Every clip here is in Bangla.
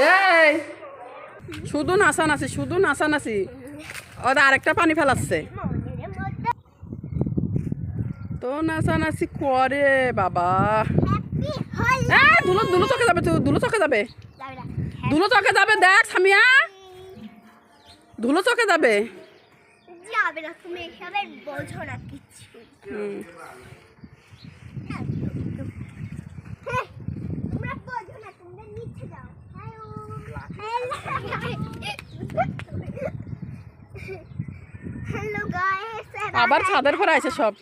এই শুধু নাচানাচি শুধু নাচানাচি ওরা আরেকটা পানি ফেলাচ্ছে। তো নাচানাচি করে বাবা। হল দুলো দুলো চকে যাবে তো দুলো চকে যাবে। ধুলো চকে যাবে দেখ সামিয়া। ধুলো চকে যাবে। যাবে না তুমি এসবের বোঝো না কিচ্ছু আবার ছাদের পরে আছে সব।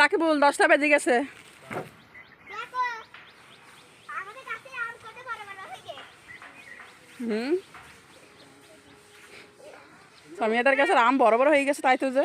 রাকিবুল দশটা বেজে গেছে। হুম। সামিয়াদের কাছে আম বড় বড় হয়ে গেছে তাই তো যে।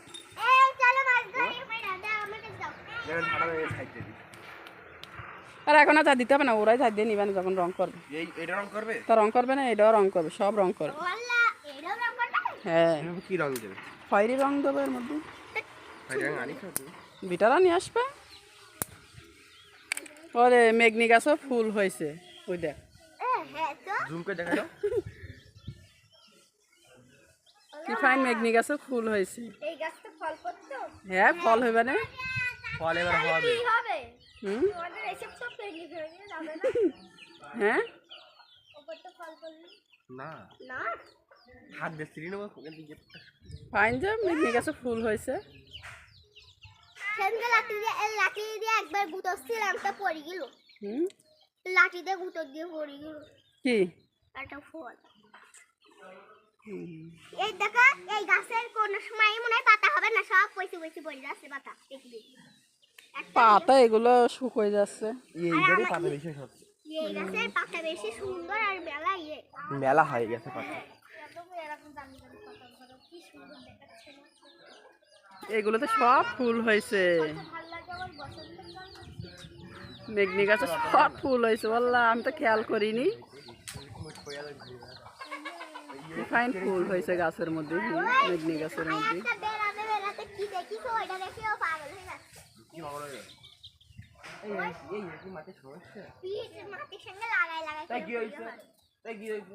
আর এখন আর চা দিতে হবে না ওরাই চা দিয়ে নিবে না যখন রং করবে। এটা রং করবে? তা রং করবে না এটাও রং করবে সব রং করবে। হ্যাঁ। কি রং দেবে? খয়েরি রং দেবে এর মধ্যে। বিটারা নিয়ে আসবে। ওরে মেঘনি গাছও ফুল হয়েছে ওই দেখ। হ্যাঁ জুম করে দেখা কি ফাইন মেঘনি গাছও ফুল হয়েছে। হ্যাঁ ফল হইবে না। ফল এবার হবে। হুম? হ্যাঁ? ওপর তো ফল করলি না। না? হাত দিয়ে ছিঁড়ে নেব ফাইন যে মেঘনি গাছে ফুল হয়েছে। সেদিনকে লাঠি দিয়ে লাঠি দিয়ে একবার গুতোচ্ছিলাম তো পড়ে গেল। হুম? লাঠি দিয়ে গুতো দিয়ে পড়ে গেল। কি? একটা ফল। হুম। এই দেখো এই গাছের কোন সময় মনে হয় পাতা হবে না সব পয়সে পয়সে পড়ে যাচ্ছে পাতা দেখবি পাতা এগুলো শুকোয় যাচ্ছে। এইবারই পাতা বেশি হচ্ছে। এই গাছের পাতা বেশি সুন্দর আর বেলা ইয়ে। মেলা হয়ে গেছে পাতা এরকম দামি দামি পাতা। ধরো কি সুন্দর দেখাচ্ছে এগুলোতে সব ফুল হয়েছে। মেঘনি গাছে সব ফুল হয়েছে। বললাম আমি তো খেয়াল করিনি। কি ফাইন ফুল হয়েছে গাছের মধ্যে হুম, মেঘনি গাছের মধ্যে। একটা বেড়াতে বেড়াতে কি পাগল হয়ে এই এই কি মাটি সমস্যা মাটির সঙ্গে লাগাই লাগাই তাই কি হয়েছে তাই কি হয়েছে